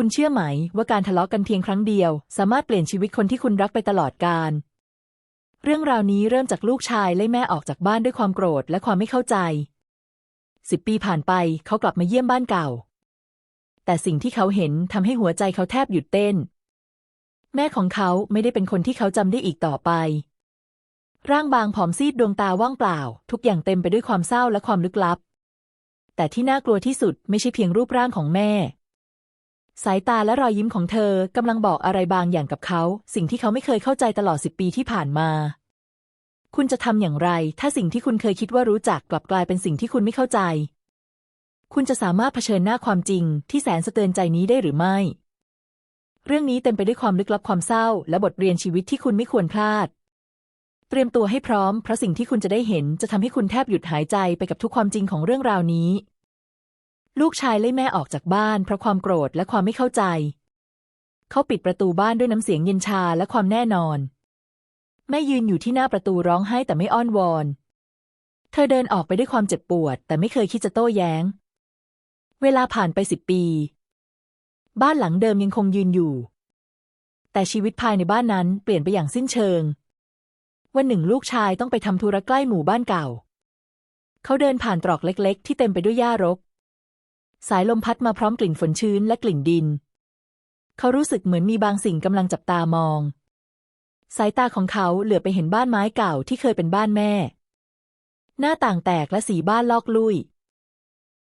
คุณเชื่อไหมว่าการทะเลาะกันเพียงครั้งเดียว สามารถเปลี่ยนชีวิตคนที่คุณรักไปตลอดกาลเรื่องราวนี้เริ่มจากลูกชายไล่แม่ออกจากบ้านด้วยความโกรธและความไม่เข้าใจสิบปีผ่านไปเขากลับมาเยี่ยมบ้านเก่า แต่สิ่งที่เขาเห็นทำให้หัวใจเขาแทบหยุดเต้น แม่ของเขาไม่ได้เป็นคนที่เขาจำได้อีกต่อไป ร่างบางผอมซีดดวงตาว่างเปล่า ทุกอย่างเต็มไปด้วยความเศร้าและความลึกลับ แต่ที่น่ากลัวที่สุดไม่ใช่เพียงรูปร่างของแม่ สายตาและรอยยิ้มของเธอกำลังบอกอะไรบางอย่างกับเขา สิ่งที่เขาไม่เคยเข้าใจตลอดสิบปีที่ผ่านมา คุณจะทำอย่างไร ถ้าสิ่งที่คุณเคยคิดว่ารู้จักกลับกลายเป็นสิ่งที่คุณไม่เข้าใจ คุณจะสามารถเผชิญหน้าความจริง ที่แสนสะเตือนใจนี้ได้หรือไม่ เรื่องนี้เต็มไปด้วยความลึกลับความเศร้า และบทเรียนชีวิตที่คุณไม่ควรพลาด เตรียมตัวให้พร้อมเพราะสิ่งที่คุณจะได้เห็นจะทำให้คุณแทบหยุดหายใจไปกับทุกความจริงของเรื่องราวนี้ ลูกชายไล่แม่ออกจากบ้านเพราะความโกรธและความไม่เข้าใจ เขาปิดประตูบ้านด้วยน้ำเสียงเย็นชาและความแน่นอน แม่ยืนอยู่ที่หน้าประตูร้องไห้แต่ไม่อ้อนวอน เธอเดินออกไปด้วยความเจ็บปวด แต่ไม่เคยคิดจะโต้แย้ง เวลาผ่านไปสิบปี บ้านหลังเดิมยังคงยืนอยู่ แต่ชีวิตภายในบ้านนั้นเปลี่ยนไปอย่างสิ้นเชิง วันหนึ่งลูกชายต้องไปทำธุระใกล้หมู่บ้านเก่า เขาเดินผ่านตรอกเล็ก ๆ ที่เต็มไปด้วยหญ้ารก สายลมพัดมาพร้อมกลิ่นฝนชื้นและกลิ่นดิน เขารู้สึกเหมือนมีบางสิ่งกำลังจับตามอง สายตาของเขาเหลือไปเห็นบ้านไม้เก่าที่เคยเป็นบ้านแม่ หน้าต่างแตกและสีบ้านลอกลุย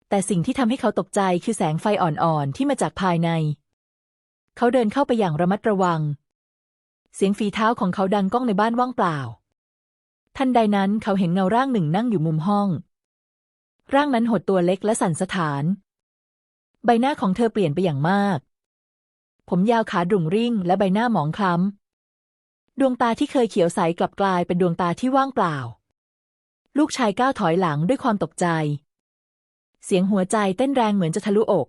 แต่สิ่งที่ทำให้เขาตกใจคือแสงไฟอ่อนๆที่มาจากภายใน เขาเดินเข้าไปอย่างระมัดระวัง เสียงฝีเท้าของเขาดังก้องในบ้านว่างเปล่า ทันใดนั้นเขาเห็นเงาร่างหนึ่งนั่งอยู่มุมห้อง ร่างนั้นหดตัวเล็กและสั่นสะท้าน ใบหน้าของเธอเปลี่ยนไปอย่างมาก ผมยาวขาดุ่งริ่ง และใบหน้าหมองคล้ำ ดวงตาที่เคยเขียวใสกลับกลายเป็นดวงตาที่ว่างเปล่า ลูกชายก้าวถอยหลังด้วยความตกใจ เสียงหัวใจเต้นแรงเหมือนจะทะลุอก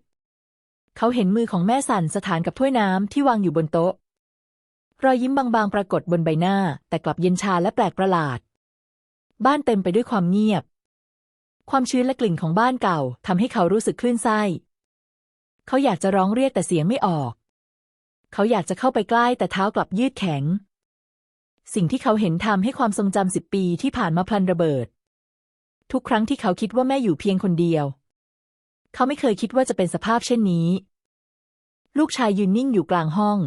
เขาเห็นมือของแม่สั่นสถานกับถ้วยน้ำที่วางอยู่บนโต๊ะ รอยยิ้มบางๆ ปรากฏบนใบหน้า แต่กลับเย็นชาและแปลกประหลาด บ้านเต็มไปด้วยความเงียบความชื้นและกลิ่นของบ้านเก่าทำให้เขารู้สึกคลื่นไส้ เขาอยากจะร้องเรียกแต่เสียงไม่ออก เขาอยากจะเข้าไปใกล้แต่เท้ากลับยืดแข็ง สิ่งที่เขาเห็นทำให้ความทรงจำสิบปีที่ผ่านมาพลันระเบิด ทุกครั้งที่เขาคิดว่าแม่อยู่เพียงคนเดียว เขาไม่เคยคิดว่าจะเป็นสภาพเช่นนี้ ลูกชายยืนนิ่งอยู่กลางห้อง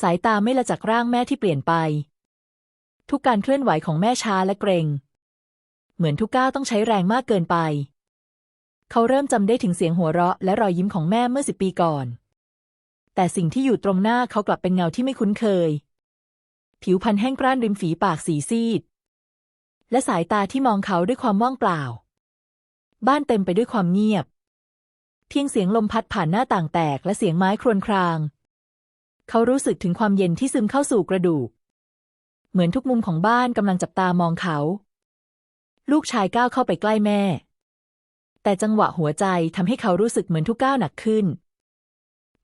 สายตาไม่ละจากร่างแม่ที่เปลี่ยนไป ทุกการเคลื่อนไหวของแม่ช้าและเกรง เหมือนทุกก้าวต้องใช้แรงมากเกินไป เขาเริ่มจำได้ถึงเสียงหัวเราะและรอยยิ้มของแม่เมื่อสิบปีก่อน แต่สิ่งที่อยู่ตรงหน้าเขากลับเป็นเงาที่ไม่คุ้นเคย ผิวพรรณแห้งกร้านริมฝีปากสีซีด และสายตาที่มองเขาด้วยความว่างเปล่า บ้านเต็มไปด้วยความเงียบ เพียงเสียงลมพัดผ่านหน้าต่างแตกและเสียงไม้ครวญคราง เขารู้สึกถึงความเย็นที่ซึมเข้าสู่กระดูก เหมือนทุกมุมของบ้านกำลังจับตามองเขา ลูกชายก้าวเข้าไปใกล้แม่ แต่จังหวะหัวใจทำให้เขารู้สึกเหมือนทุกก้าวหนักขึ้น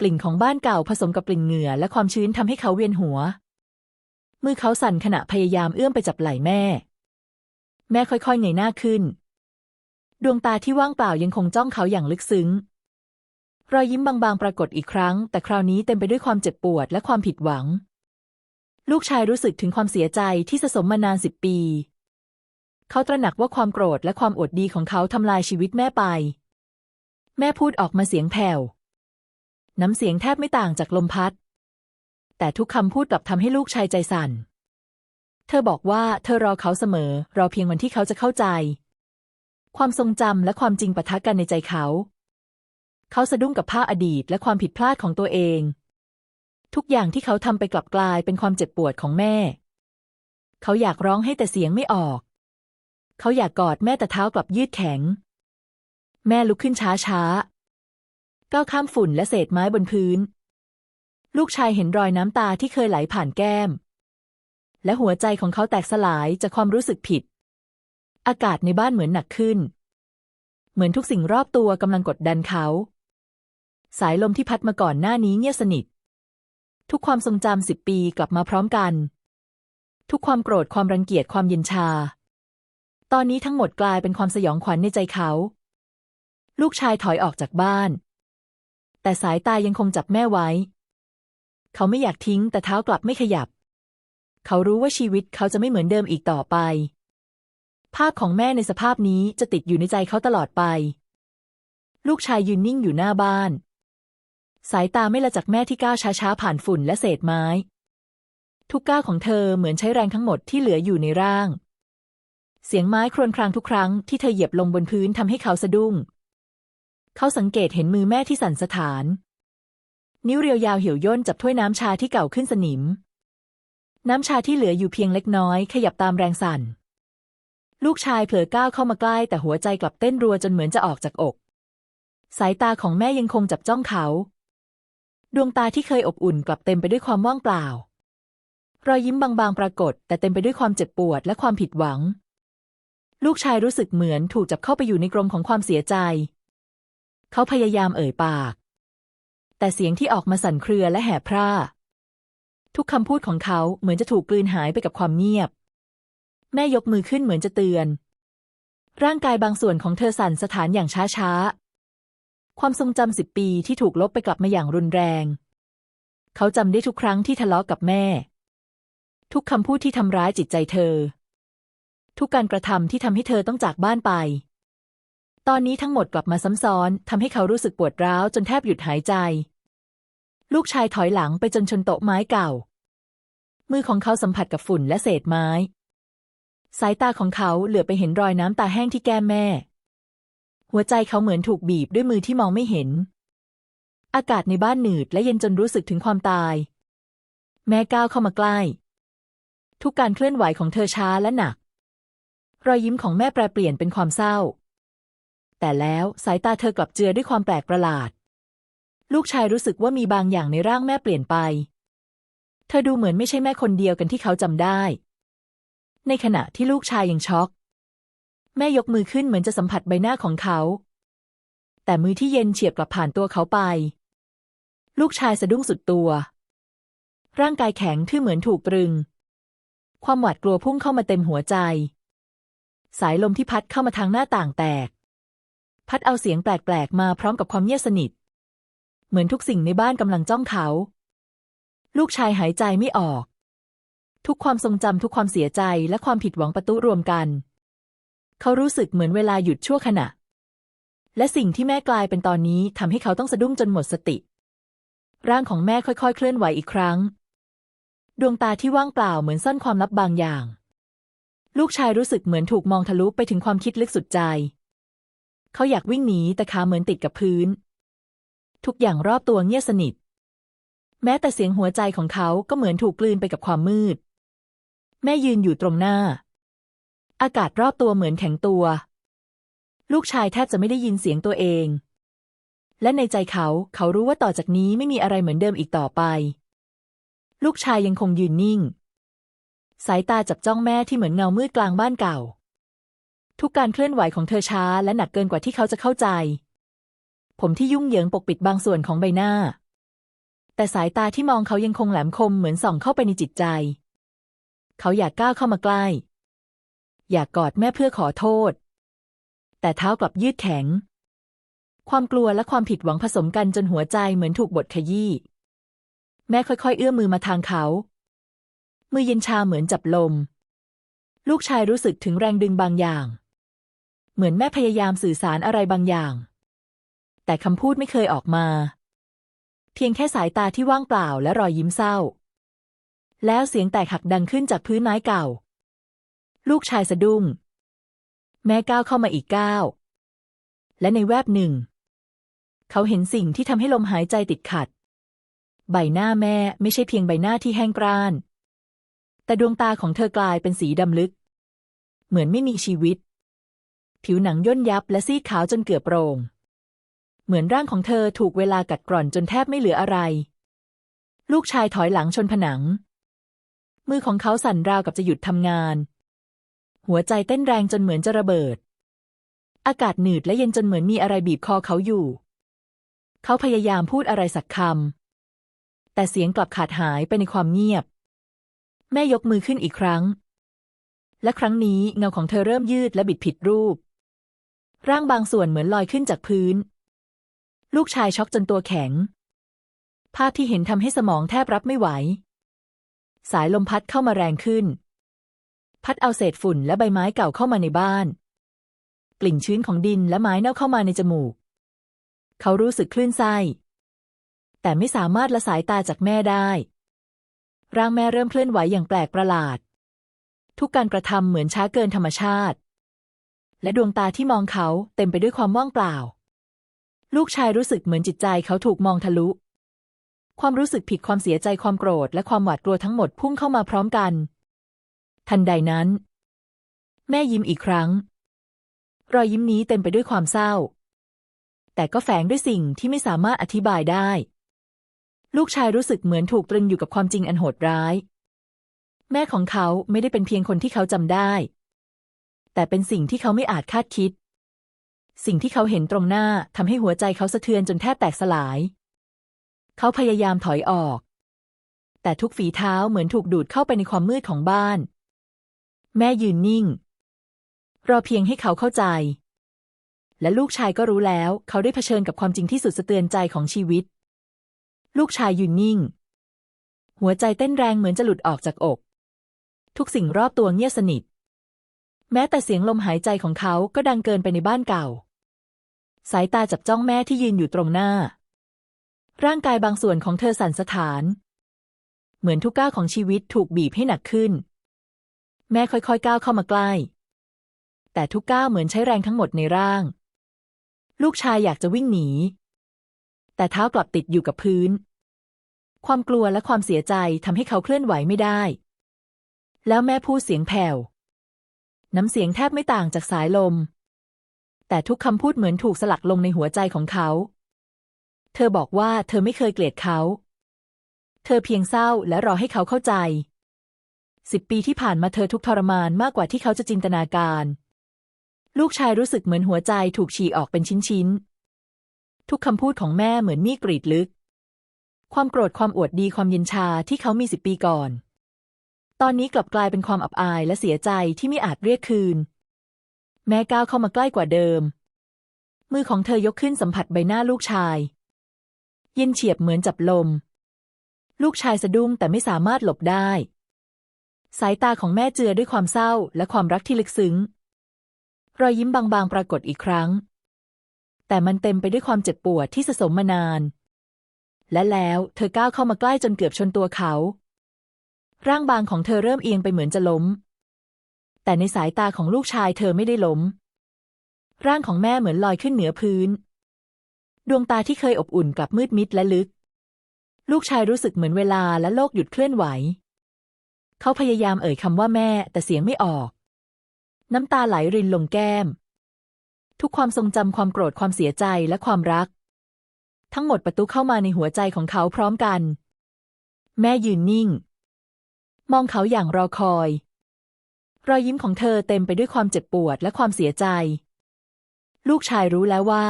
กลิ่นของบ้านเก่าผสมกับกลิ่นเหงื่อและความชื้นทำให้เขาเวียนหัว มือเขาสั่นขณะพยายามเอื้อมไปจับไหล่แม่ แม่ค่อยๆเงยหน้าขึ้น ดวงตาที่ว่างเปล่ายังคงจ้องเขาอย่างลึกซึ้ง รอยยิ้มบางๆ ปรากฏอีกครั้ง แต่คราวนี้เต็มไปด้วยความเจ็บปวดและความผิดหวัง ลูกชายรู้สึกถึงความเสียใจที่สะสมมานานสิบปี เขาตระหนักว่าความโกรธและความอดดีของเขาทำลายชีวิตแม่ไป แม่พูดออกมาเสียงแผ่ว น้ำเสียงแทบไม่ต่างจากลมพัด แต่ทุกคำพูดกลับทำให้ลูกชายใจสั่น เธอบอกว่าเธอรอเขาเสมอ รอเพียงวันที่เขาจะเข้าใจ ความทรงจำและความจริงปะทะกันในใจเขา เขาสะดุ้งกับภาพอดีตและความผิดพลาดของตัวเอง ทุกอย่างที่เขาทำไปกลับกลายเป็นความเจ็บปวดของแม่ เขาอยากร้องให้แต่เสียงไม่ออก เขาอยากกอดแม่แต่เท้ากลับยืดแข็ง แม่ลุกขึ้นช้าช้าก้าวข้ามฝุ่นและเศษไม้บนพื้น ลูกชายเห็นรอยน้ำตาที่เคยไหลผ่านแก้ม และหัวใจของเขาแตกสลายจากความรู้สึกผิด อากาศในบ้านเหมือนหนักขึ้น เหมือนทุกสิ่งรอบตัวกำลังกดดันเขา สายลมที่พัดมาก่อนหน้านี้เงียบสนิท ทุกความทรงจำสิบปีกลับมาพร้อมกัน ทุกความโกรธความรังเกียจความเย็นชา ตอนนี้ทั้งหมดกลายเป็นความสยองขวัญในใจเขา ลูกชายถอยออกจากบ้าน แต่สายตายังคงจับแม่ไว้ เขาไม่อยากทิ้งแต่เท้ากลับไม่ขยับ เขารู้ว่าชีวิตเขาจะไม่เหมือนเดิมอีกต่อไป ภาพของแม่ในสภาพนี้จะติดอยู่ในใจเขาตลอดไป ลูกชายยืนนิ่งอยู่หน้าบ้าน สายตาไม่ละจากแม่ที่ก้าวช้าๆผ่านฝุ่นและเศษไม้ ทุกก้าวของเธอเหมือนใช้แรงทั้งหมดที่เหลืออยู่ในร่าง เสียงไม้ครวญครางทุกครั้งที่เธอเหยียบลงบนพื้นทำให้เขาสะดุ้ง เขาสังเกตเห็นมือแม่ที่สั่นสะท้าน นิ้วเรียวยาวเหี่ยวย่นจับถ้วยน้ำชาที่เก่าขึ้นสนิม น้ำชาที่เหลืออยู่เพียงเล็กน้อย ขยับตามแรงสั่น ลูกชายเผลอก้าวเข้ามาใกล้ แต่หัวใจกลับเต้นรัวจนเหมือนจะออกจากอก สายตาของแม่ยังคงจับจ้องเขา ดวงตาที่เคยอบอุ่นกลับเต็มไปด้วยความว่างเปล่า รอยยิ้มบางๆปรากฏ แต่เต็มไปด้วยความเจ็บปวดและความผิดหวัง ลูกชายรู้สึกเหมือนถูกจับเข้าไปอยู่ในกรงของความเสียใจ เขาพยายามเอ่ยปาก แต่เสียงที่ออกมาสั่นเครือและแหบพร่า ทุกคำพูดของเขาเหมือนจะถูกกลืนหายไปกับความเงียบ แม่ยกมือขึ้นเหมือนจะเตือน ร่างกายบางส่วนของเธอสั่นสะท้านอย่างช้าๆ ความทรงจำสิบปีที่ถูกลบไปกลับมาอย่างรุนแรง เขาจำได้ทุกครั้งที่ทะเลาะกับแม่ ทุกคำพูดที่ทำร้ายจิตใจเธอ ทุกการกระทำที่ทำให้เธอต้องจากบ้านไป ตอนนี้ทั้งหมดกลับมาซ้ำซ้อนทำให้เขารู้สึกปวดร้าวจนแทบหยุดหายใจ ลูกชายถอยหลังไปจนชนโต๊ะไม้เก่า มือของเขาสัมผัสกับฝุ่นและเศษไม้ สายตาของเขาเหลือไปเห็นรอยน้ำตาแห้งที่แก้มแม่ หัวใจเขาเหมือนถูกบีบด้วยมือที่มองไม่เห็น อากาศในบ้านหนืดและเย็นจนรู้สึกถึงความตาย แม่ก้าวเข้ามาใกล้ ทุกการเคลื่อนไหวของเธอช้าและหนัก รอยยิ้มของแม่แปรเปลี่ยนเป็นความเศร้า แต่แล้วสายตาเธอกลับเจือด้วยความแปลกประหลาด ลูกชายรู้สึกว่ามีบางอย่างในร่างแม่เปลี่ยนไป เธอดูเหมือนไม่ใช่แม่คนเดียวกันที่เขาจำได้ ในขณะที่ลูกชายยังช็อก แม่ยกมือขึ้นเหมือนจะสัมผัสใบหน้าของเขา แต่มือที่เย็นเฉียบกลับผ่านตัวเขาไป ลูกชายสะดุ้งสุดตัว ร่างกายแข็งทื่อเหมือนถูกตรึง ความหวาดกลัวพุ่งเข้ามาเต็มหัวใจ สายลมที่พัดเข้ามาทางหน้าต่างแตก พัดเอาเสียงแปลกๆ มาพร้อมกับความเงียบสนิท เหมือนทุกสิ่งในบ้านกำลังจ้องเขา ลูกชายหายใจไม่ออก ทุกความทรงจำทุกความเสียใจและความผิดหวังประตุรวมกัน เขารู้สึกเหมือนเวลาหยุดชั่วขณะ และสิ่งที่แม่กลายเป็นตอนนี้ทำให้เขาต้องสะดุ้งจนหมดสติ ร่างของแม่ค่อยๆ เคลื่อนไหวอีกครั้ง ดวงตาที่ว่างเปล่าเหมือนซ่อนความลับบางอย่าง ลูกชายรู้สึกเหมือนถูกมองทะลุไปถึงความคิดลึกสุดใจ เขาอยากวิ่งหนีแต่ขาเหมือนติดกับพื้น ทุกอย่างรอบตัวเงียบสนิท แม้แต่เสียงหัวใจของเขาก็เหมือนถูกกลืนไปกับความมืด แม่ยืนอยู่ตรงหน้า อากาศรอบตัวเหมือนแข็งตัว ลูกชายแทบจะไม่ได้ยินเสียงตัวเอง และในใจเขาเขารู้ว่าต่อจากนี้ไม่มีอะไรเหมือนเดิมอีกต่อไป ลูกชายยังคงยืนนิ่ง สายตาจับจ้องแม่ที่เหมือนเงามืดกลางบ้านเก่า ทุกการเคลื่อนไหวของเธอช้าและหนักเกินกว่าที่เขาจะเข้าใจ ผมที่ยุ่งเหยิงปกปิดบางส่วนของใบหน้า แต่สายตาที่มองเขายังคงแหลมคมเหมือนส่องเข้าไปในจิตใจ เขาอยากก้าวเข้ามาใกล้ อยากกอดแม่เพื่อขอโทษ แต่เท้ากลับยืดแข็ง ความกลัวและความผิดหวังผสมกันจนหัวใจเหมือนถูกบดขยี้แม่ค่อยๆ เอื้อมมือมาทางเขา มือเย็นชาเหมือนจับลม ลูกชายรู้สึกถึงแรงดึงบางอย่าง เหมือนแม่พยายามสื่อสารอะไรบางอย่าง แต่คำพูดไม่เคยออกมา เพียงแค่สายตาที่ว่างเปล่าและรอยยิ้มเศร้า แล้วเสียงแตกหักดังขึ้นจากพื้นไม้เก่า ลูกชายสะดุ้ง แม่ก้าวเข้ามาอีกก้าวและในแวบหนึ่ง เขาเห็นสิ่งที่ทำให้ลมหายใจติดขัด ใบหน้าแม่ไม่ใช่เพียงใบหน้าที่แห้งกร้าน แต่ดวงตาของเธอกลายเป็นสีดำลึก เหมือนไม่มีชีวิต ผิวหนังย่นยับและซีดขาวจนเกือบโปร่งเหมือนร่างของเธอถูกเวลากัดกร่อนจนแทบไม่เหลืออะไร ลูกชายถอยหลังชนผนัง มือของเขาสั่นราวกับจะหยุดทำงาน หัวใจเต้นแรงจนเหมือนจะระเบิด อากาศหนืดและเย็นจนเหมือนมีอะไรบีบคอเขาอยู่ เขาพยายามพูดอะไรสักคำแต่เสียงกลับขาดหายไปในความเงียบ แม่ยกมือขึ้นอีกครั้ง และครั้งนี้เงาของเธอเริ่มยืดและบิดผิดรูป ร่างบางส่วนเหมือนลอยขึ้นจากพื้น ลูกชายช็อกจนตัวแข็ง ภาพที่เห็นทำให้สมองแทบรับไม่ไหว สายลมพัดเข้ามาแรงขึ้น พัดเอาเศษฝุ่นและใบไม้เก่าเข้ามาในบ้าน กลิ่นชื้นของดินและไม้เน่าเข้ามาในจมูก เขารู้สึกคลื่นไส้แต่ไม่สามารถละสายตาจากแม่ได้ ร่างแม่เริ่มเคลื่อนไหวอย่างแปลกประหลาด ทุกการกระทำเหมือนช้าเกินธรรมชาติ และดวงตาที่มองเขาเต็มไปด้วยความว่างเปล่า ลูกชายรู้สึกเหมือนจิตใจเขาถูกมองทะลุ ความรู้สึกผิดความเสียใจความโกรธ และความหวาดกลัวทั้งหมดพุ่งเข้ามาพร้อมกัน ทันใดนั้น แม่ยิ้มอีกครั้ง รอยยิ้มนี้เต็มไปด้วยความเศร้า แต่ก็แฝงด้วยสิ่งที่ไม่สามารถอธิบายได้ ลูกชายรู้สึกเหมือนถูกตรึงอยู่กับความจริงอันโหดร้าย แม่ของเขาไม่ได้เป็นเพียงคนที่เขาจำได้ แต่เป็นสิ่งที่เขาไม่อาจคาดคิด สิ่งที่เขาเห็นตรงหน้าทำให้หัวใจเขาสะเทือนจนแทบแตกสลาย เขาพยายามถอยออก แต่ทุกฝีเท้าเหมือนถูกดูดเข้าไปในความมืดของบ้าน แม่ยืนนิ่ง รอเพียงให้เขาเข้าใจ และลูกชายก็รู้แล้ว เขาได้เผชิญกับความจริงที่สุดสะเตือนใจของชีวิต ลูกชายยืนนิ่ง หัวใจเต้นแรงเหมือนจะหลุดออกจากอก ทุกสิ่งรอบตัวเงียบสนิท แม้แต่เสียงลมหายใจของเขาก็ดังเกินไปในบ้านเก่า สายตาจับจ้องแม่ที่ยืนอยู่ตรงหน้า ร่างกายบางส่วนของเธอสั่นสะท้าน เหมือนทุกก้าวของชีวิตถูกบีบให้หนักขึ้น แม่ค่อยๆก้าวเข้ามาใกล้ แต่ทุกก้าวเหมือนใช้แรงทั้งหมดในร่าง ลูกชายอยากจะวิ่งหนี แต่เท้ากลับติดอยู่กับพื้น ความกลัวและความเสียใจทำให้เขาเคลื่อนไหวไม่ได้ แล้วแม่พูดเสียงแผ่ว น้ำเสียงแทบไม่ต่างจากสายลม แต่ทุกคำพูดเหมือนถูกสลักลงในหัวใจของเขา เธอบอกว่าเธอไม่เคยเกลียดเขา เธอเพียงเศร้าและรอให้เขาเข้าใจสิบปีที่ผ่านมาเธอทุกทรมานมากกว่าที่เขาจะจินตนาการ ลูกชายรู้สึกเหมือนหัวใจถูกฉีกออกเป็นชิ้นๆ ทุกคำพูดของแม่เหมือนมีกรีดลึก ความโกรธความอวดดีความเย็นชาที่เขามีสิบปีก่อน ตอนนี้กลับกลายเป็นความอับอายและเสียใจที่ไม่อาจเรียกคืน แม่ก้าวเข้ามาใกล้กว่าเดิม มือของเธอยกขึ้นสัมผัสใบหน้าลูกชาย เย็นเฉียบเหมือนจับลม ลูกชายสะดุ้งแต่ไม่สามารถหลบได้ สายตาของแม่เจือด้วยความเศร้าและความรักที่ลึกซึ้ง รอยยิ้มบางๆปรากฏอีกครั้ง แต่มันเต็มไปด้วยความเจ็บปวดที่สะสมมานาน และแล้วเธอก้าวเข้ามาใกล้จนเกือบชนตัวเขา ร่างบางของเธอเริ่มเอียงไปเหมือนจะล้ม แต่ในสายตาของลูกชายเธอไม่ได้ล้ม ร่างของแม่เหมือนลอยขึ้นเหนือพื้น ดวงตาที่เคยอบอุ่นกลับมืดมิดและลึก ลูกชายรู้สึกเหมือนเวลาและโลกหยุดเคลื่อนไหว เขาพยายามเอ่ยคำว่าแม่แต่เสียงไม่ออก น้ำตาไหลรินลงแก้ม ทุกความทรงจำความโกรธความเสียใจและความรัก ทั้งหมดประตูเข้ามาในหัวใจของเขาพร้อมกัน แม่ยืนนิ่ง มองเขาอย่างรอคอย รอยยิ้มของเธอเต็มไปด้วยความเจ็บปวดและความเสียใจ ลูกชายรู้แล้วว่า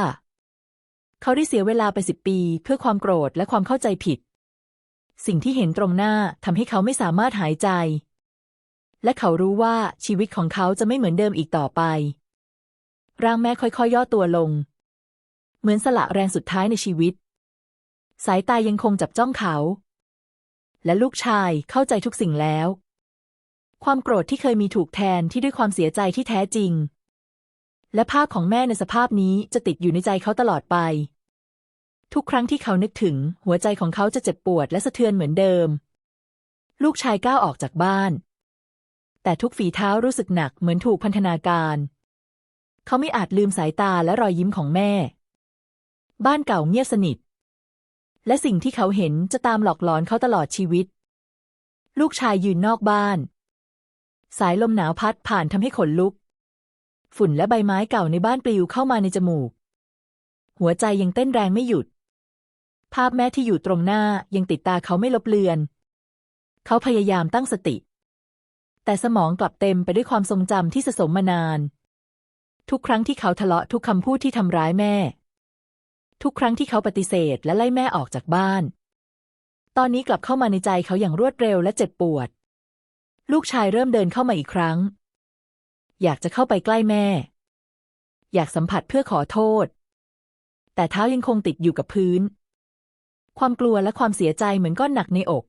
เขาได้เสียเวลาไปสิบปี เพื่อความโกรธและความเข้าใจผิด สิ่งที่เห็นตรงหน้าทำให้เขาไม่สามารถหายใจ และเขารู้ว่าชีวิตของเขาจะไม่เหมือนเดิมอีกต่อไป ร่างแม่ค่อยๆยย่อตัวลง เหมือนสละแรงสุดท้ายในชีวิต สายตายังคงจับจ้องเขา และลูกชายเข้าใจทุกสิ่งแล้ว ความโกรธที่เคยมีถูกแทนที่ด้วยความเสียใจที่แท้จริง และภาพของแม่ในสภาพนี้จะติดอยู่ในใจเขาตลอดไป ทุกครั้งที่เขานึกถึง หัวใจของเขาจะเจ็บปวดและสะเทือนเหมือนเดิม ลูกชายก้าวออกจากบ้าน แต่ทุกฝีเท้ารู้สึกหนักเหมือนถูกพันธนาการ เขาไม่อาจลืมสายตาและรอยยิ้มของแม่ บ้านเก่าเงียบสนิท และสิ่งที่เขาเห็นจะตามหลอกหลอนเขาตลอดชีวิต ลูกชายยืนนอกบ้าน สายลมหนาวพัดผ่านทำให้ขนลุก ฝุ่นและใบไม้เก่าในบ้านปลิวเข้ามาในจมูก หัวใจยังเต้นแรงไม่หยุด ภาพแม่ที่อยู่ตรงหน้ายังติดตาเขาไม่ลบเลือน เขาพยายามตั้งสติ แต่สมองกลับเต็มไปด้วยความทรงจำที่สะสมมานาน ทุกครั้งที่เขาทะเลาะทุกคำพูดที่ทำร้ายแม่ ทุกครั้งที่เขาปฏิเสธและไล่แม่ออกจากบ้าน ตอนนี้กลับเข้ามาในใจเขาอย่างรวดเร็วและเจ็บปวด ลูกชายเริ่มเดินเข้ามาอีกครั้ง อยากจะเข้าไปใกล้แม่ อยากสัมผัสเพื่อขอโทษ แต่เท้ายังคงติดอยู่กับพื้น ความกลัวและความเสียใจเหมือนก้อนหนักในอก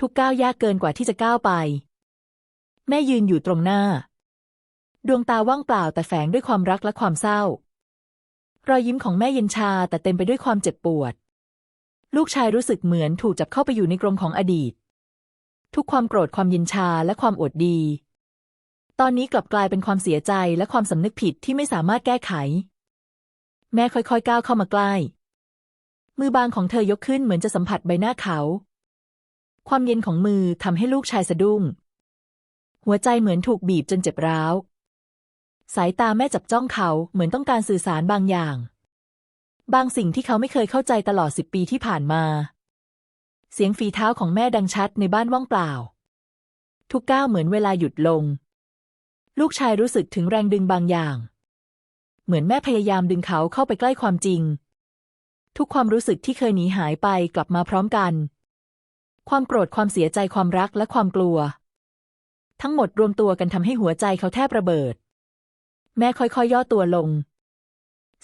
ทุกก้าวยากเกินกว่าที่จะก้าวไป แม่ยืนอยู่ตรงหน้า ดวงตาว่างเปล่าแต่แฝงด้วยความรักและความเศร้า รอยยิ้มของแม่เย็นชาแต่เต็มไปด้วยความเจ็บปวด ลูกชายรู้สึกเหมือนถูกจับเข้าไปอยู่ในกรงของอดีต ทุกความโกรธความเย็นชาและความอดดี ตอนนี้กลับกลายเป็นความเสียใจและความสำนึกผิดที่ไม่สามารถแก้ไข แม่ค่อยๆก้าวเข้ามาใกล้ มือบางของเธอยกขึ้นเหมือนจะสัมผัสใบหน้าเขา ความเย็นของมือทำให้ลูกชายสะดุ้ง หัวใจเหมือนถูกบีบจนเจ็บร้าว สายตาแม่จับจ้องเขาเหมือนต้องการสื่อสารบางอย่าง บางสิ่งที่เขาไม่เคยเข้าใจตลอดสิบปีที่ผ่านมา เสียงฝีเท้าของแม่ดังชัดในบ้านว่างเปล่า ทุกก้าวเหมือนเวลาหยุดลง ลูกชายรู้สึกถึงแรงดึงบางอย่าง เหมือนแม่พยายามดึงเขาเข้าไปใกล้ความจริง ทุกความรู้สึกที่เคยหนีหายไปกลับมาพร้อมกัน ความโกรธความเสียใจความรักและความกลัว ทั้งหมดรวมตัวกันทำให้หัวใจเขาแทบระเบิด แม่ค่อยๆย่อตัวลง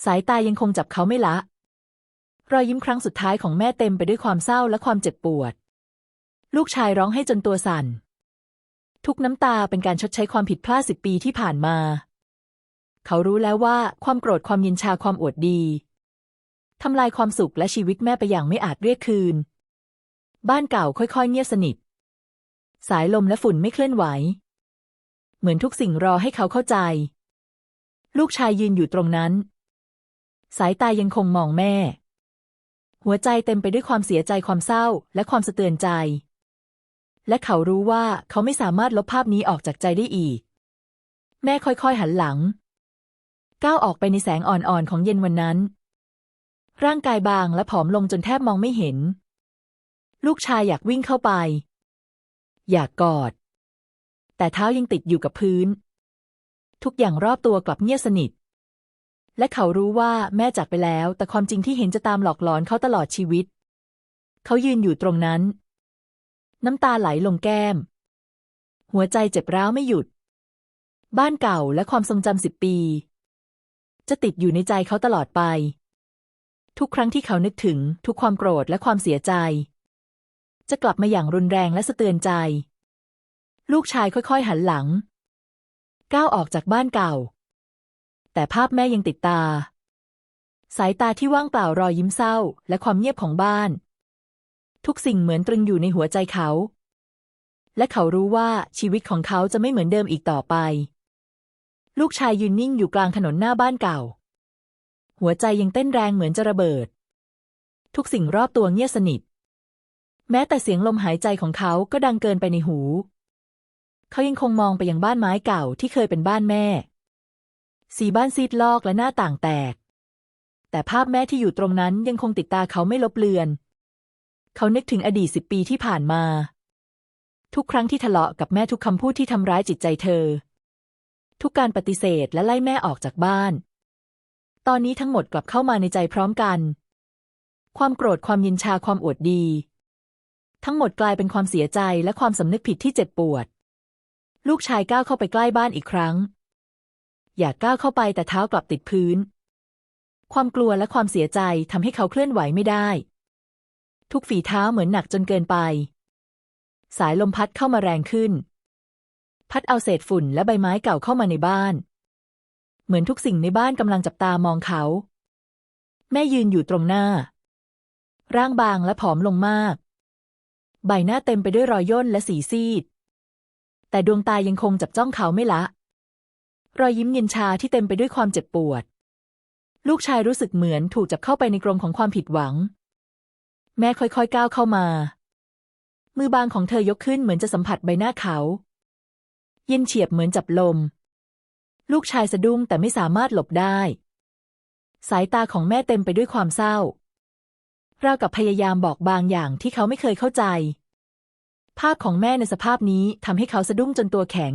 สายตายังคงจับเขาไม่ละ รอยยิ้มครั้งสุดท้ายของแม่เต็มไปด้วยความเศร้าและความเจ็บปวด ลูกชายร้องให้จนตัวสั่น ทุกน้ำตาเป็นการชดใช้ความผิดพลาดสิบปีที่ผ่านมา เขารู้แล้วว่าความโกรธความยินชาความอวดดีทำลายความสุขและชีวิตแม่ไปอย่างไม่อาจเรียกคืน บ้านเก่าค่อยๆ เงียบสนิท สายลมและฝุ่นไม่เคลื่อนไหว เหมือนทุกสิ่งรอให้เขาเข้าใจ ลูกชายยืนอยู่ตรงนั้น สายตายังคงมองแม่ หัวใจเต็มไปด้วยความเสียใจความเศร้าและความสะเตือนใจ และเขารู้ว่าเขาไม่สามารถลบภาพนี้ออกจากใจได้อีก แม่ค่อยๆหันหลัง ก้าวออกไปในแสงอ่อนๆของเย็นวันนั้น ร่างกายบางและผอมลงจนแทบมองไม่เห็น ลูกชายอยากวิ่งเข้าไป อยากกอด แต่เท้ายังติดอยู่กับพื้น ทุกอย่างรอบตัวกลับเงียบสนิท และเขารู้ว่าแม่จากไปแล้ว แต่ความจริงที่เห็นจะตามหลอกหลอนเขาตลอดชีวิต เขายืนอยู่ตรงนั้น น้ำตาไหลลงแก้ม หัวใจเจ็บร้าวไม่หยุด บ้านเก่าและความทรงจำสิบปี จะติดอยู่ในใจเขาตลอดไป ทุกครั้งที่เขานึกถึงทุกความโกรธและความเสียใจ จะกลับมาอย่างรุนแรงและสะเตือนใจ ลูกชายค่อยๆหันหลัง ก้าวออกจากบ้านเก่า แต่ภาพแม่ยังติดตา สายตาที่ว่างเปล่ารอยยิ้มเศร้า และความเงียบของบ้าน ทุกสิ่งเหมือนตรึงอยู่ในหัวใจเขา และเขารู้ว่าชีวิตของเขาจะไม่เหมือนเดิมอีกต่อไป ลูกชายยืนนิ่งอยู่กลางถนนหน้าบ้านเก่า หัวใจยังเต้นแรงเหมือนจะระเบิด ทุกสิ่งรอบตัวเงียบสนิท แม้แต่เสียงลมหายใจของเขาก็ดังเกินไปในหู เขายังคงมองไปยังบ้านไม้เก่าที่เคยเป็นบ้านแม่ สีบ้านซีดลอกและหน้าต่างแตก แต่ภาพแม่ที่อยู่ตรงนั้นยังคงติดตาเขาไม่ลบเลือน เขานึกถึงอดีตสิบปีที่ผ่านมา ทุกครั้งที่ทะเลาะกับแม่ทุกคำพูดที่ทำร้ายจิตใจเธอ ทุกการปฏิเสธและไล่แม่ออกจากบ้าน ตอนนี้ทั้งหมดกลับเข้ามาในใจพร้อมกัน ความโกรธความยินชาความอวดดีทั้งหมดกลายเป็นความเสียใจและความสำนึกผิดที่เจ็บปวด ลูกชายก้าวเข้าไปใกล้บ้านอีกครั้ง อยากก้าวเข้าไปแต่เท้ากลับติดพื้น ความกลัวและความเสียใจทำให้เขาเคลื่อนไหวไม่ได้ ทุกฝีเท้าเหมือนหนักจนเกินไป สายลมพัดเข้ามาแรงขึ้น พัดเอาเศษฝุ่นและใบไม้เก่าเข้ามาในบ้าน เหมือนทุกสิ่งในบ้านกำลังจับตามองเขา แม่ยืนอยู่ตรงหน้า ร่างบางและผอมลงมาก ใบหน้าเต็มไปด้วยรอยย่นและสีซีด แต่ดวงตายังคงจับจ้องเขาไม่ละ รอยยิ้มเย็นชาที่เต็มไปด้วยความเจ็บปวด ลูกชายรู้สึกเหมือนถูกจับเข้าไปในกรงของความผิดหวัง แม่ค่อยๆก้าวเข้ามา มือบางของเธอยกขึ้นเหมือนจะสัมผัสใบหน้าเขา เย็นเฉียบเหมือนจับลม ลูกชายสะดุ้งแต่ไม่สามารถหลบได้ สายตาของแม่เต็มไปด้วยความเศร้า ราวกับพยายามบอกบางอย่างที่เขาไม่เคยเข้าใจ ภาพของแม่ในสภาพนี้ทำให้เขาสะดุ้งจนตัวแข็ง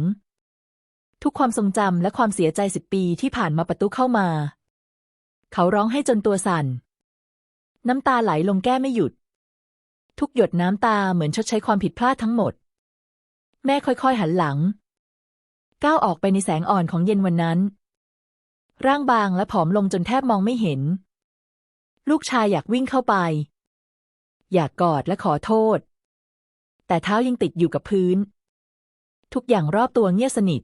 ทุกความทรงจำและความเสียใจสิบปีที่ผ่านมาประตูเข้ามา เขาร้องให้จนตัวสั่น น้ำตาไหลลงแก้ไม่หยุด ทุกหยดน้ำตาเหมือนชดใช้ความผิดพลาดทั้งหมด แม่ค่อยๆหันหลัง ก้าวออกไปในแสงอ่อนของเย็นวันนั้น ร่างบางและผอมลงจนแทบมองไม่เห็น ลูกชายอยากวิ่งเข้าไป อยากกอดและขอโทษ แต่เท้ายังติดอยู่กับพื้น ทุกอย่างรอบตัวเงียบสนิท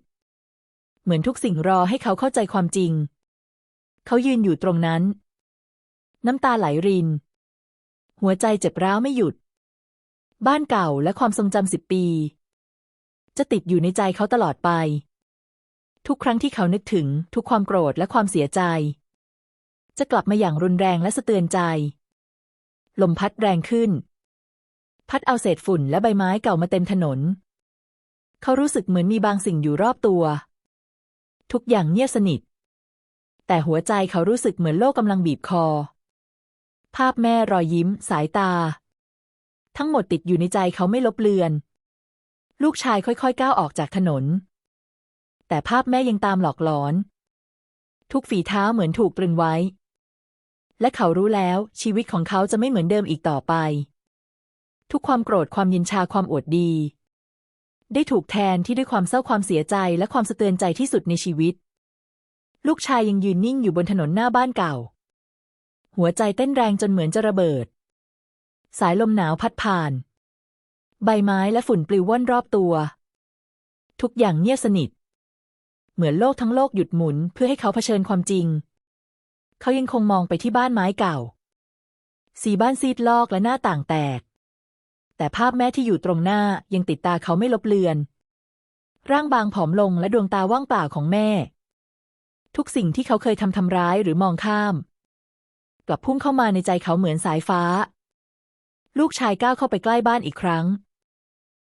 เหมือนทุกสิ่งรอให้เขาเข้าใจความจริง เขายืนอยู่ตรงนั้น น้ำตาไหลริน หัวใจเจ็บร้าวไม่หยุด บ้านเก่าและความทรงจำสิบปี จะติดอยู่ในใจเขาตลอดไป ทุกครั้งที่เขานึกถึงทุกความโกรธและความเสียใจ จะกลับมาอย่างรุนแรงและสะเตือนใจ ลมพัดแรงขึ้น พัดเอาเศษฝุ่นและใบไม้เก่ามาเต็มถนน เขารู้สึกเหมือนมีบางสิ่งอยู่รอบตัว ทุกอย่างเงียบสนิท แต่หัวใจเขารู้สึกเหมือนโลกกำลังบีบคอ ภาพแม่รอยยิ้ม สายตา ทั้งหมดติดอยู่ในใจเขาไม่ลบเลือน ลูกชายค่อยๆก้าวออกจากถนน แต่ภาพแม่ยังตามหลอกหลอน ทุกฝีเท้าเหมือนถูกตรึงไว้ และเขารู้แล้วชีวิตของเขาจะไม่เหมือนเดิมอีกต่อไป ทุกความโกรธความยินชาความอวดดี ได้ถูกแทนที่ด้วยความเศร้าความเสียใจและความสะเตือนใจที่สุดในชีวิต ลูกชายยังยืนนิ่งอยู่บนถนนหน้าบ้านเก่า หัวใจเต้นแรงจนเหมือนจะระเบิด สายลมหนาวพัดผ่าน ใบไม้และฝุ่นปลิวว่อนรอบตัว ทุกอย่างเงียบสนิท เหมือนโลกทั้งโลกหยุดหมุนเพื่อให้เขาเผชิญความจริง เขายังคงมองไปที่บ้านไม้เก่า สีบ้านซีดลอกและหน้าต่างแตก แต่ภาพแม่ที่อยู่ตรงหน้ายังติดตาเขาไม่ลบเลือน ร่างบางผอมลงและดวงตาว่างเปล่าของแม่ ทุกสิ่งที่เขาเคยทำทำร้ายหรือมองข้าม กลับพุ่งเข้ามาในใจเขาเหมือนสายฟ้า ลูกชายก้าวเข้าไปใกล้บ้านอีกครั้ง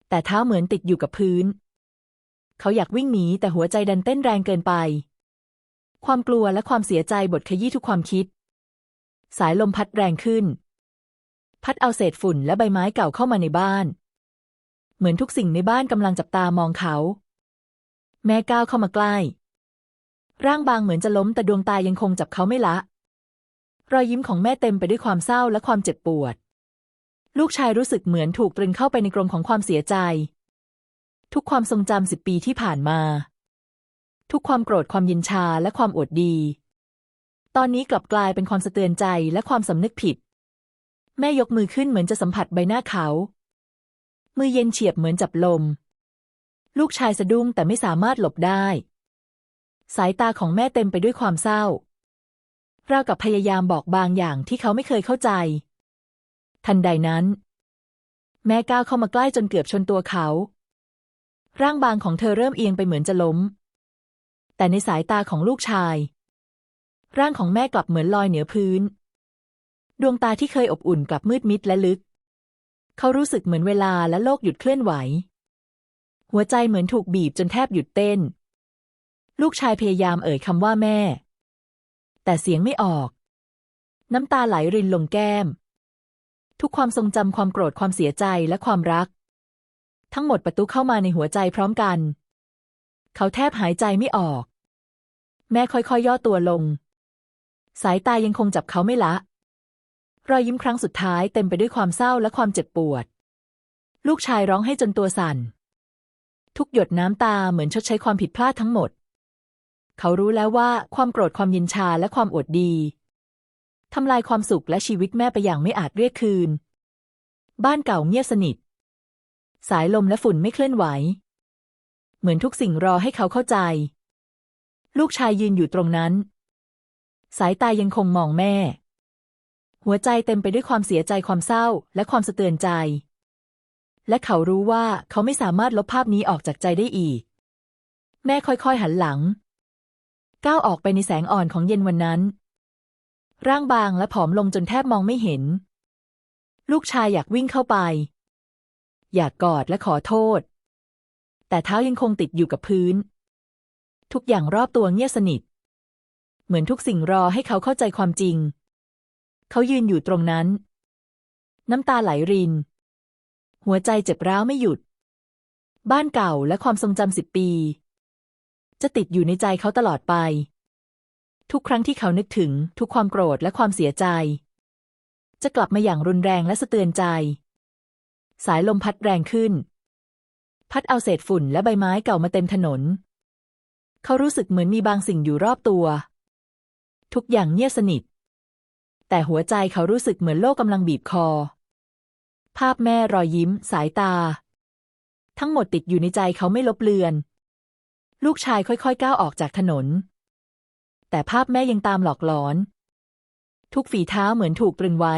แต่เท้าเหมือนติดอยู่กับพื้น เขาอยากวิ่งหนีแต่หัวใจดันเต้นแรงเกินไป ความกลัวและความเสียใจบดขยี้ทุกความคิด สายลมพัดแรงขึ้น พัดเอาเศษฝุ่นและใบไม้เก่าเข้ามาในบ้าน เหมือนทุกสิ่งในบ้านกำลังจับตามองเขา แม่ก้าวเข้ามาใกล้ ร่างบางเหมือนจะล้มแต่ดวงตายังคงจับเขาไม่ละ รอยยิ้มของแม่เต็มไปด้วยความเศร้าและความเจ็บปวด ลูกชายรู้สึกเหมือนถูกตรึงเข้าไปในกรงของความเสียใจ ทุกความทรงจำสิบปีที่ผ่านมา ทุกความโกรธความยินชาและความอวดดี ตอนนี้กลับกลายเป็นความสะเตือนใจและความสำนึกผิด แม่ยกมือขึ้นเหมือนจะสัมผัสใบหน้าเขา มือเย็นเฉียบเหมือนจับลม ลูกชายสะดุ้งแต่ไม่สามารถหลบได้ สายตาของแม่เต็มไปด้วยความเศร้า เรากับพยายามบอกบางอย่างที่เขาไม่เคยเข้าใจ ทันใดนั้น แม่ก้าวเข้ามาใกล้จนเกือบชนตัวเขา ร่างบางของเธอเริ่มเอียงไปเหมือนจะล้ม แต่ในสายตาของลูกชาย ร่างของแม่กลับเหมือนลอยเหนือพื้น ดวงตาที่เคยอบอุ่นกลับมืดมิดและลึก เขารู้สึกเหมือนเวลาและโลกหยุดเคลื่อนไหว หัวใจเหมือนถูกบีบจนแทบหยุดเต้น ลูกชายพยายามเอ่ยคำว่าแม่ แต่เสียงไม่ออก น้ำตาไหลรินลงแก้ม ทุกความทรงจำความโกรธความเสียใจและความรัก ทั้งหมดประตูเข้ามาในหัวใจพร้อมกัน เขาแทบหายใจไม่ออก แม่ค่อยๆยย่อตัวลง สายตายังคงจับเขาไม่ละ รอยยิ้มครั้งสุดท้ายเต็มไปด้วยความเศร้าและความเจ็บปวด ลูกชายร้องให้จนตัวสั่น ทุกหยดน้ำตาเหมือนชดใช้ความผิดพลาดทั้งหมด เขารู้แล้วว่าความโกรธความยินชาและความอดดีทำลายความสุขและชีวิตแม่ไปอย่างไม่อาจเรียกคืน บ้านเก่าเงียบสนิท สายลมและฝุ่นไม่เคลื่อนไหว เหมือนทุกสิ่งรอให้เขาเข้าใจ ลูกชายยืนอยู่ตรงนั้น สายตายังคงมองแม่ หัวใจเต็มไปด้วยความเสียใจความเศร้าและความสะเตือนใจ และเขารู้ว่าเขาไม่สามารถลบภาพนี้ออกจากใจได้อีก แม่ค่อยๆหันหลัง ก้าวออกไปในแสงอ่อนของเย็นวันนั้น ร่างบางและผอมลงจนแทบมองไม่เห็น ลูกชายอยากวิ่งเข้าไป อยากกอดและขอโทษ แต่เท้ายังคงติดอยู่กับพื้น ทุกอย่างรอบตัวเงียบสนิท เหมือนทุกสิ่งรอให้เขาเข้าใจความจริง เขายืนอยู่ตรงนั้น น้ำตาไหลริน หัวใจเจ็บร้าวไม่หยุด บ้านเก่าและความทรงจำสิบปี จะติดอยู่ในใจเขาตลอดไป ทุกครั้งที่เขานึกถึงทุกความโกรธและความเสียใจ จะกลับมาอย่างรุนแรงและสะเตือนใจ สายลมพัดแรงขึ้น พัดเอาเศษฝุ่นและใบไม้เก่ามาเต็มถนน เขารู้สึกเหมือนมีบางสิ่งอยู่รอบตัว ทุกอย่างเงียบสนิท แต่หัวใจเขารู้สึกเหมือนโลกกำลังบีบคอ ภาพแม่รอยยิ้ม สายตา ทั้งหมดติดอยู่ในใจเขาไม่ลบเลือน ลูกชายค่อยๆก้าวออกจากถนน แต่ภาพแม่ยังตามหลอกหลอน ทุกฝีเท้าเหมือนถูกตรึงไว้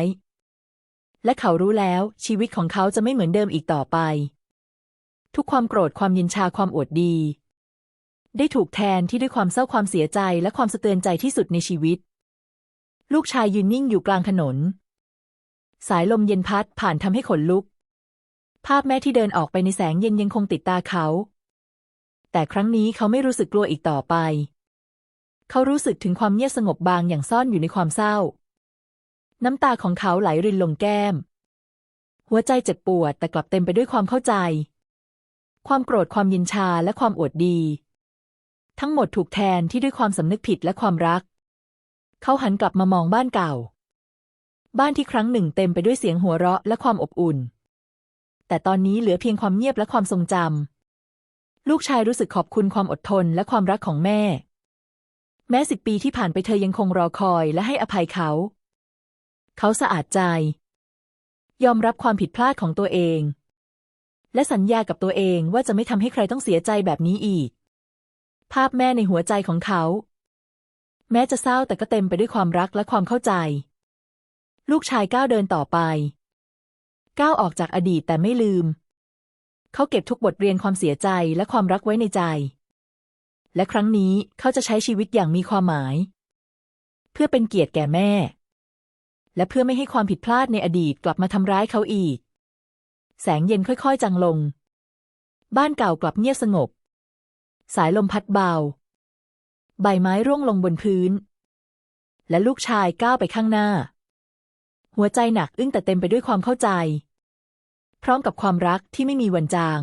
และเขารู้แล้วชีวิตของเขาจะไม่เหมือนเดิมอีกต่อไป ทุกความโกรธความยินชาความอวดดี ได้ถูกแทนที่ด้วยความเศร้าความเสียใจและความสะเตือนใจที่สุดในชีวิต ลูกชายยืนนิ่งอยู่กลางถนน สายลมเย็นพัดผ่านทำให้ขนลุก ภาพแม่ที่เดินออกไปในแสงเย็นยังคงติดตาเขา แต่ครั้งนี้เขาไม่รู้สึกกลัวอีกต่อไป เขารู้สึกถึงความเงียบสงบบางอย่างซ่อนอยู่ในความเศร้า น้ำตาของเขาไหลรินลงแก้ม หัวใจเจ็บปวดแต่กลับเต็มไปด้วยความเข้าใจ ความโกรธความยินชาและความอวดดี ทั้งหมดถูกแทนที่ด้วยความสำนึกผิดและความรัก เขาหันกลับมามองบ้านเก่า บ้านที่ครั้งหนึ่งเต็มไปด้วยเสียงหัวเราะและความอบอุ่น แต่ตอนนี้เหลือเพียงความเงียบและความทรงจำลูกชายรู้สึกขอบคุณความอดทนและความรักของแม่ แม้สิบปีที่ผ่านไปเธอยังคงรอคอยและให้อภัยเขา เขาสะอาดใจ ยอมรับความผิดพลาดของตัวเอง และสัญญากับตัวเองว่าจะไม่ทำให้ใครต้องเสียใจแบบนี้อีก ภาพแม่ในหัวใจของเขา แม้จะเศร้าแต่ก็เต็มไปด้วยความรักและความเข้าใจ ลูกชายก้าวเดินต่อไป ก้าวออกจากอดีตแต่ไม่ลืม เขาเก็บทุกบทเรียนความเสียใจและความรักไว้ในใจ และครั้งนี้เขาจะใช้ชีวิตอย่างมีความหมาย เพื่อเป็นเกียรติแก่แม่ และเพื่อไม่ให้ความผิดพลาดในอดีตกลับมาทำร้ายเขาอีก แสงเย็นค่อยๆจางลง บ้านเก่ากลับเงียบสงบ สายลมพัดเบา ใบไม้ร่วงลงบนพื้น และลูกชายก้าวไปข้างหน้า หัวใจหนักอึ้งแต่เต็มไปด้วยความเข้าใจ พร้อมกับความรักที่ไม่มีวันจาง